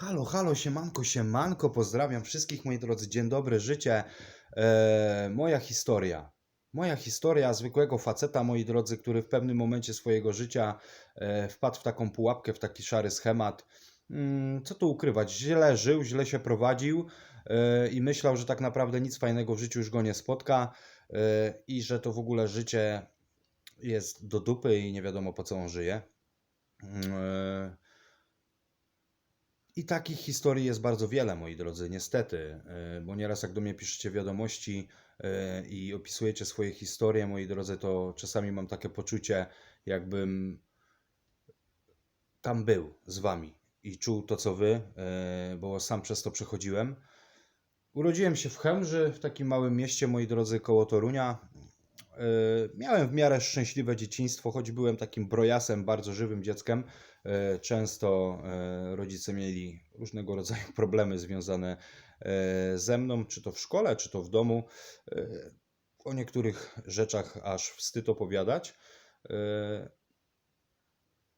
Halo, halo, siemanko, siemanko, pozdrawiam wszystkich moi drodzy, dzień dobry, życie. E, moja historia. Moja historia zwykłego faceta, moi drodzy, który w pewnym momencie swojego życia e, wpadł w taką pułapkę, w taki szary schemat. Mm, co tu ukrywać? Źle żył, źle się prowadził e, i myślał, że tak naprawdę nic fajnego w życiu już go nie spotka e, i że to w ogóle życie jest do dupy i nie wiadomo po co on żyje. Mm, e, I takich historii jest bardzo wiele, moi drodzy, niestety, e, bo nieraz jak do mnie piszecie wiadomości e, i opisujecie swoje historie, moi drodzy, to czasami mam takie poczucie, jakbym tam był z wami i czuł to, co wy, e, bo sam przez to przechodziłem. Urodziłem się w Chełmży, w takim małym mieście, moi drodzy, koło Torunia. E, Miałem w miarę szczęśliwe dzieciństwo, choć byłem takim brojasem, bardzo żywym dzieckiem. E, Często e, rodzice mieli różnego rodzaju problemy związane ze mną, czy to w szkole, czy to w domu. O niektórych rzeczach aż wstyd opowiadać.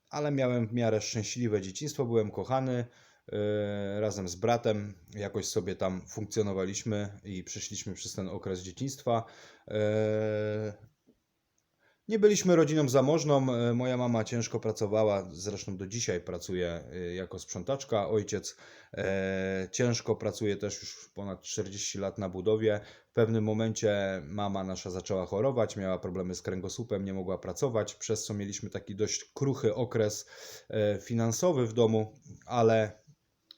Ale miałem w miarę szczęśliwe dzieciństwo, byłem kochany. E, Razem z bratem jakoś sobie tam funkcjonowaliśmy i przeszliśmy przez ten okres dzieciństwa. E, Nie byliśmy rodziną zamożną. e, Moja mama ciężko pracowała, zresztą do dzisiaj pracuje jako sprzątaczka. Ojciec ciężko pracuje też już ponad 40 lat na budowie. W pewnym momencie mama nasza zaczęła chorować, miała problemy z kręgosłupem, nie mogła pracować, przez co mieliśmy taki dość kruchy okres finansowy w domu, ale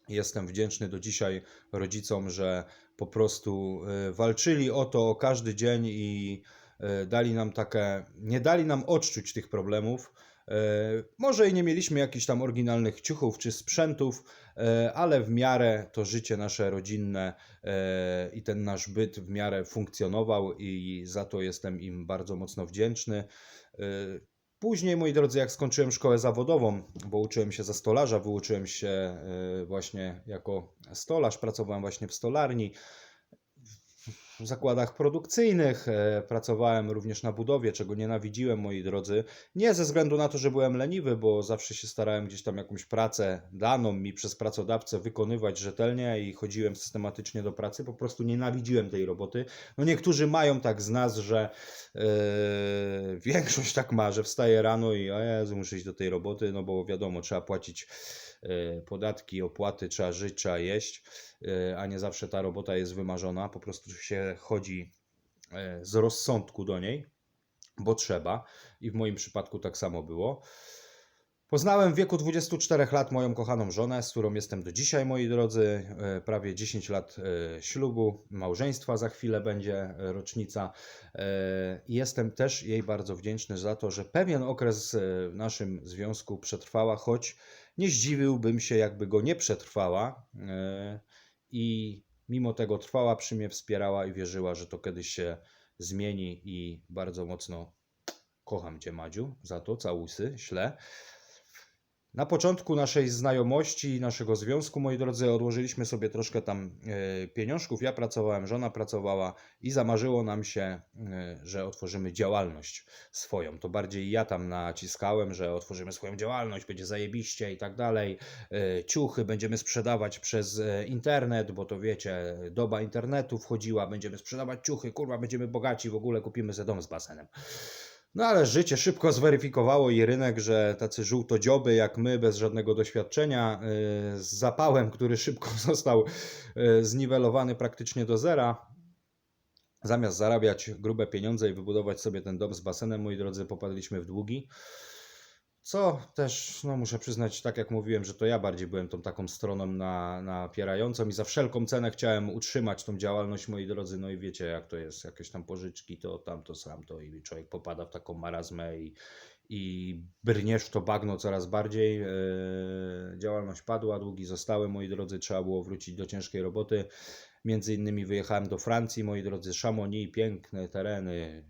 jestem wdzięczny do dzisiaj rodzicom, że po prostu e, walczyli o to o każdy dzień i e, dali nam takie, nie dali nam odczuć tych problemów. E, Może i nie mieliśmy jakichś tam oryginalnych ciuchów czy sprzętów, ale w miarę to życie nasze rodzinne i ten nasz byt w miarę funkcjonował i za to jestem im bardzo mocno wdzięczny. Później, moi drodzy, jak skończyłem szkołę zawodową, bo uczyłem się za stolarza, wyuczyłem się e, właśnie jako stolarz, pracowałem właśnie w stolarni, w zakładach produkcyjnych, e, pracowałem również na budowie, czego nienawidziłem, moi drodzy. Nie ze względu na to, że byłem leniwy, bo zawsze się starałem gdzieś tam jakąś pracę daną mi przez pracodawcę wykonywać rzetelnie i chodziłem systematycznie do pracy. Po prostu nienawidziłem tej roboty. No niektórzy mają tak z nas, że e, większość tak ma, że wstaje rano i o Jezu, muszę iść do tej roboty, no bo wiadomo, trzeba płacić e, podatki, opłaty, trzeba żyć, trzeba jeść, a nie zawsze ta robota jest wymarzona. Po prostu się chodzi e, z rozsądku do niej, bo trzeba. I w moim przypadku tak samo było. Poznałem w wieku 24 lat moją kochaną żonę, z którą jestem do dzisiaj, moi drodzy. E, Prawie 10 lat e, ślubu, małżeństwa za chwilę będzie e, rocznica. E, jestem też jej bardzo wdzięczny za to, że pewien okres e, w naszym związku przetrwała, choć nie zdziwiłbym się, jakby go nie przetrwała. I mimo tego trwała przy mnie, wspierała i wierzyła, że to kiedyś się zmieni i bardzo mocno kocham Cię, Madziu, za to, całusy, śle. Na początku naszej znajomości, naszego związku, moi drodzy, odłożyliśmy sobie troszkę tam e, pieniążków. Ja pracowałem, żona pracowała i zamarzyło nam się, e, że otworzymy działalność swoją. To bardziej ja tam naciskałem, że otworzymy swoją działalność, będzie zajebiście i tak dalej. E, Ciuchy będziemy sprzedawać przez internet, bo to wiecie, doba internetu wchodziła, będziemy sprzedawać ciuchy, kurwa, będziemy bogaci, w ogóle kupimy sobie dom z basenem. No ale życie szybko zweryfikowało i rynek, że tacy żółtodzioby jak my, bez żadnego doświadczenia, yy, z zapałem, który szybko został yy, zniwelowany praktycznie do zera, zamiast zarabiać grube pieniądze i wybudować sobie ten dom z basenem, moi drodzy, popadliśmy w długi. Co też, no muszę przyznać, tak jak mówiłem, że to ja bardziej byłem tą taką stroną na, napierającą i za wszelką cenę chciałem utrzymać tą działalność, moi drodzy. No i wiecie, jak to jest, jakieś tam pożyczki, to tamto, sam to i człowiek popada w taką marazmę i, i brniesz to bagno coraz bardziej. E, działalność padła, długi zostały, moi drodzy, trzeba było wrócić do ciężkiej roboty. Między innymi wyjechałem do Francji, moi drodzy, Chamonix, piękne tereny,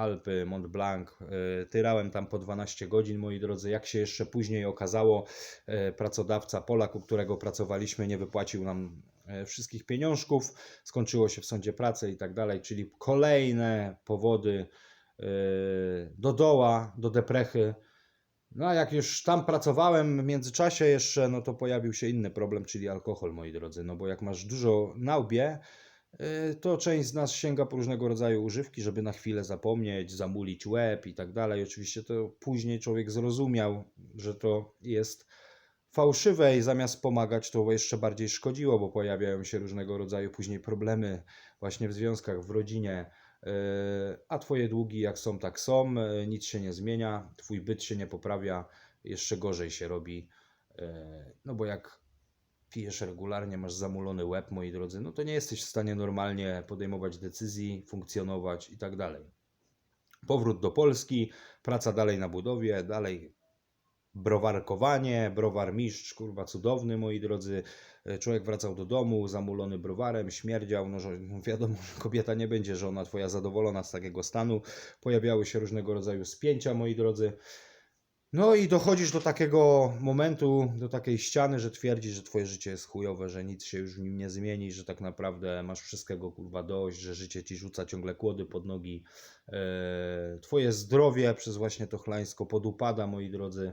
Alpy, Mont Blanc. e, Tyrałem tam po 12 godzin, moi drodzy. Jak się jeszcze później okazało, e, pracodawca Polak, u którego pracowaliśmy, nie wypłacił nam e, wszystkich pieniążków. Skończyło się w sądzie pracy i tak dalej, czyli kolejne powody do doła, do deprechy. No a jak już tam pracowałem w międzyczasie jeszcze, no to pojawił się inny problem, czyli alkohol, moi drodzy. No bo jak masz dużo na łbie, to część z nas sięga po różnego rodzaju używki, żeby na chwilę zapomnieć, zamulić łeb i tak dalej. Oczywiście to później człowiek zrozumiał, że to jest fałszywe i zamiast pomagać, to jeszcze bardziej szkodziło, bo pojawiają się różnego rodzaju później problemy właśnie w związkach, w rodzinie. Yy, A twoje długi jak są, tak są, yy, nic się nie zmienia, twój byt się nie poprawia, jeszcze gorzej się robi. No bo jak pijesz regularnie, masz zamulony łeb, moi drodzy, no to nie jesteś w stanie normalnie podejmować decyzji, funkcjonować i tak dalej. Powrót do Polski, praca dalej na budowie, dalej browarkowanie, browar mistrz, kurwa cudowny, moi drodzy. E, Człowiek wracał do domu, zamulony browarem, śmierdział, no, wiadomo, że kobieta nie będzie żona twoja zadowolona z takiego stanu. Pojawiały się różnego rodzaju spięcia, moi drodzy. No i dochodzisz do takiego momentu, do takiej ściany, że twierdzisz, że twoje życie jest chujowe, że nic się już w nim nie zmieni, że tak naprawdę masz wszystkiego kurwa dość, że życie ci rzuca ciągle kłody pod nogi. E, Twoje zdrowie przez właśnie to chlańsko podupada, moi drodzy.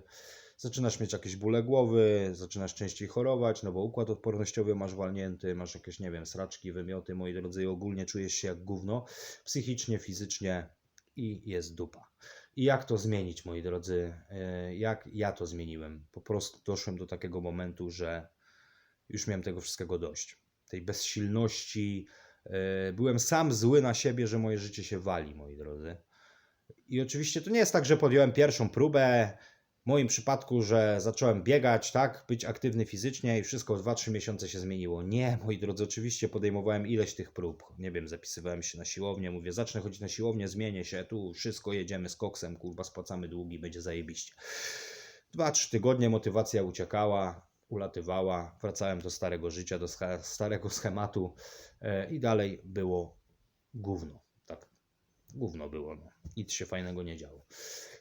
Zaczynasz mieć jakieś bóle głowy, zaczynasz częściej chorować, no bo układ odpornościowy masz walnięty, masz jakieś, nie wiem, sraczki, wymioty, moi drodzy, i ogólnie czujesz się jak gówno, psychicznie, fizycznie i jest dupa. I jak to zmienić, moi drodzy? E, Jak ja to zmieniłem? Po prostu doszłem do takiego momentu, że już miałem tego wszystkiego dość. Tej bezsilności. e, Byłem sam zły na siebie, że moje życie się wali, moi drodzy. I oczywiście to nie jest tak, że podjąłem pierwszą próbę. W moim przypadku, że zacząłem biegać, tak, być aktywny fizycznie i wszystko w 2-3 miesiące się zmieniło. Nie, moi drodzy, oczywiście podejmowałem ileś tych prób. Nie wiem, zapisywałem się na siłownię, mówię, zacznę chodzić na siłownię, zmienię się, tu wszystko jedziemy z koksem, kurwa, spłacamy długi, będzie zajebiście. Dwa, trzy tygodnie motywacja uciekała, ulatywała, wracałem do starego życia, do starego schematu e, i dalej było gówno. Tak, gówno było, no. nic się fajnego nie działo.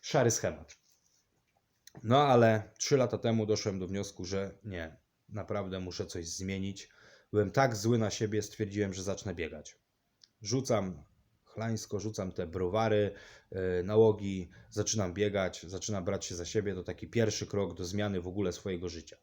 Szary schemat. No ale trzy lata temu doszłem do wniosku, że nie, naprawdę muszę coś zmienić. Byłem tak zły na siebie, stwierdziłem, że zacznę biegać. Rzucam chlańsko, rzucam te browary, yy, nałogi, zaczynam biegać, zaczynam brać się za siebie. To taki pierwszy krok do zmiany w ogóle swojego życia.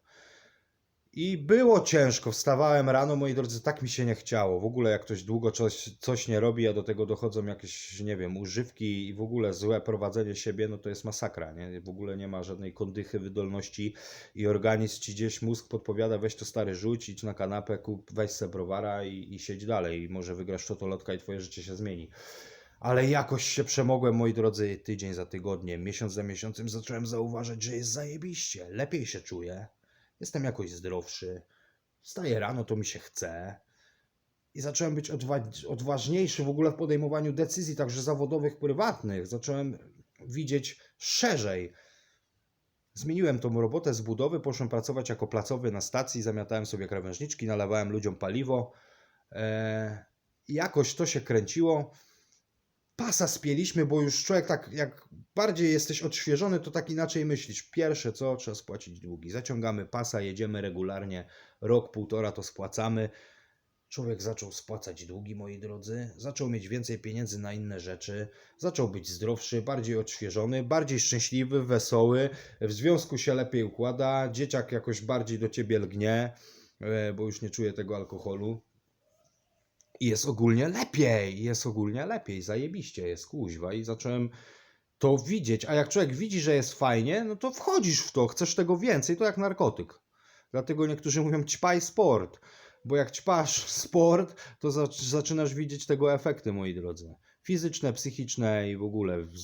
I było ciężko, wstawałem rano, moi drodzy, tak mi się nie chciało. W ogóle jak ktoś długo coś, coś nie robi, a do tego dochodzą jakieś, nie wiem, używki i w ogóle złe prowadzenie siebie, no to jest masakra, nie? W ogóle nie ma żadnej kondychy, wydolności i organizm ci gdzieś, mózg podpowiada, weź to stary rzuć, idź na kanapę, kup, weź se browara i, i siedź dalej. I może wygrasz totolotka i twoje życie się zmieni. Ale jakoś się przemogłem, moi drodzy, tydzień za tygodniem, miesiąc za miesiącem zacząłem zauważać, że jest zajebiście, lepiej się czuję, jestem jakoś zdrowszy, wstaję rano, to mi się chce. I zacząłem być odwa- odważniejszy w ogóle w podejmowaniu decyzji, także zawodowych, prywatnych. Zacząłem widzieć szerzej. Zmieniłem tą robotę z budowy, poszłem pracować jako placowy na stacji, zamiatałem sobie krawężniczki, nalewałem ludziom paliwo. Eee, jakoś to się kręciło. Pasa spieliśmy, bo już człowiek tak, jak bardziej jesteś odświeżony, to tak inaczej myślisz. Pierwsze co, trzeba spłacić długi. Zaciągamy pasa, jedziemy regularnie, rok, półtora to spłacamy. Człowiek zaczął spłacać długi, moi drodzy, zaczął mieć więcej pieniędzy na inne rzeczy, zaczął być zdrowszy, bardziej odświeżony, bardziej szczęśliwy, wesoły, w związku się lepiej układa, dzieciak jakoś bardziej do ciebie lgnie, e, bo już nie czuje tego alkoholu. I jest ogólnie lepiej, jest ogólnie lepiej, zajebiście jest kuźwa i zacząłem to widzieć, a jak człowiek widzi, że jest fajnie, no to wchodzisz w to, chcesz tego więcej, to jak narkotyk. Dlatego niektórzy mówią ćpaj sport, bo jak ćpasz sport, to zac- zaczynasz widzieć tego efekty, moi drodzy. Fizyczne, psychiczne i w ogóle w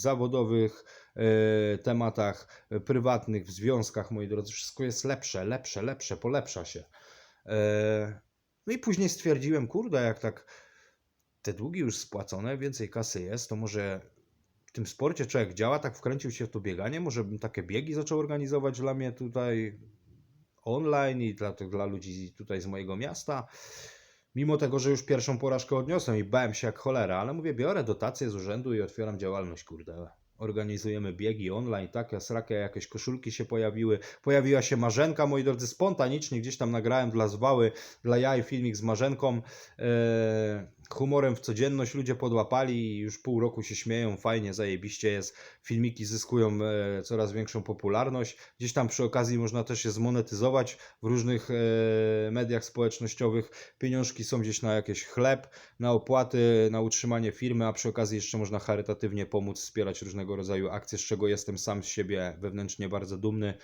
zawodowych e, tematach, e, prywatnych, w związkach, moi drodzy, wszystko jest lepsze, lepsze, lepsze, polepsza się. E, no i później stwierdziłem, kurde, jak tak te długi już spłacone, więcej kasy jest, to może tym sporcie człowiek działa, tak wkręcił się w to bieganie, może bym takie biegi zaczął organizować dla mnie tutaj online i dla, dla ludzi tutaj z mojego miasta. Mimo tego, że już pierwszą porażkę odniosłem i bałem się jak cholera, ale mówię, biorę dotację z urzędu i otwieram działalność, kurde. Organizujemy biegi online, takie srakie, jakieś koszulki się pojawiły. Pojawiła się Marzenka, moi drodzy, spontanicznie gdzieś tam nagrałem dla Zwały, dla jaj filmik z Marzenką. Eee, humorem w codzienność ludzie podłapali i już pół roku się śmieją, fajnie, zajebiście jest. Filmiki zyskują e, coraz większą popularność. Gdzieś tam przy okazji można też je zmonetyzować w różnych e, mediach społecznościowych. Pieniążki są gdzieś na jakieś chleb, na opłaty, na utrzymanie firmy, a przy okazji jeszcze można charytatywnie pomóc, wspierać różnego rodzaju akcje, z czego jestem sam z siebie wewnętrznie bardzo dumny.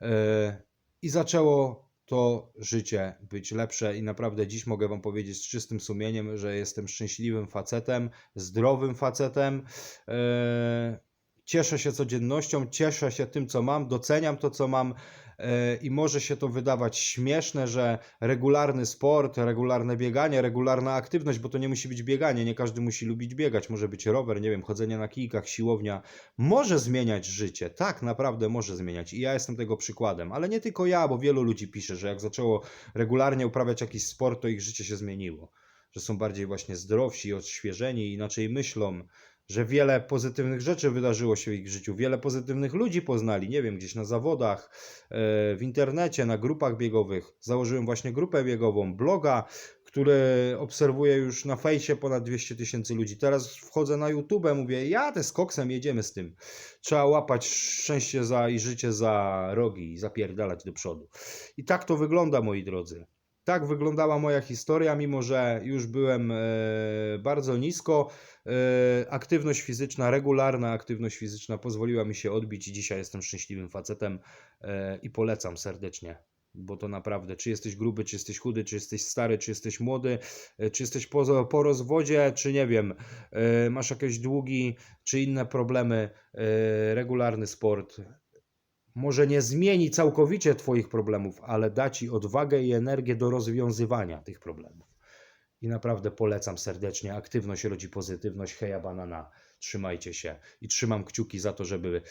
E, I zaczęło to życie być lepsze i naprawdę dziś mogę Wam powiedzieć z czystym sumieniem, że jestem szczęśliwym facetem, zdrowym facetem. E, Cieszę się codziennością, cieszę się tym, co mam, doceniam to, co mam i może się to wydawać śmieszne, że regularny sport, regularne bieganie, regularna aktywność, bo to nie musi być bieganie, nie każdy musi lubić biegać, może być rower, nie wiem, chodzenie na kijkach, siłownia, może zmieniać życie, tak, naprawdę może zmieniać i ja jestem tego przykładem, ale nie tylko ja, bo wielu ludzi pisze, że jak zaczęło regularnie uprawiać jakiś sport, to ich życie się zmieniło, że są bardziej właśnie zdrowsi, odświeżeni, inaczej myślą, że wiele pozytywnych rzeczy wydarzyło się w ich życiu, wiele pozytywnych ludzi poznali, nie wiem, gdzieś na zawodach, e, w internecie, na grupach biegowych. Założyłem właśnie grupę biegową, bloga, który obserwuję już na fejsie ponad 200 tysięcy ludzi. Teraz wchodzę na YouTube, mówię, jadę z koksem, jedziemy z tym. Trzeba łapać szczęście za i życie za rogi i zapierdalać do przodu. I tak to wygląda, moi drodzy. Tak wyglądała moja historia, mimo że już byłem e, bardzo nisko. E, aktywność fizyczna, regularna aktywność fizyczna pozwoliła mi się odbić i dzisiaj jestem szczęśliwym facetem e, i polecam serdecznie. Bo to naprawdę, czy jesteś gruby, czy jesteś chudy, czy jesteś stary, czy jesteś młody, czy jesteś po, po rozwodzie, czy nie wiem, masz jakieś długi, czy inne problemy, regularny sport może nie zmieni całkowicie Twoich problemów, ale da Ci odwagę i energię do rozwiązywania tych problemów. I naprawdę polecam serdecznie. Aktywność rodzi pozytywność. Heja banana. Trzymajcie się i trzymam kciuki za to, żeby e,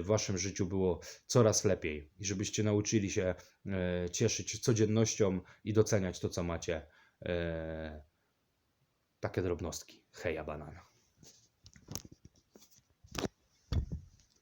w Waszym życiu było coraz lepiej i żebyście nauczyli się e, cieszyć codziennością i doceniać to, co macie. E, Takie drobnostki. Heja banana.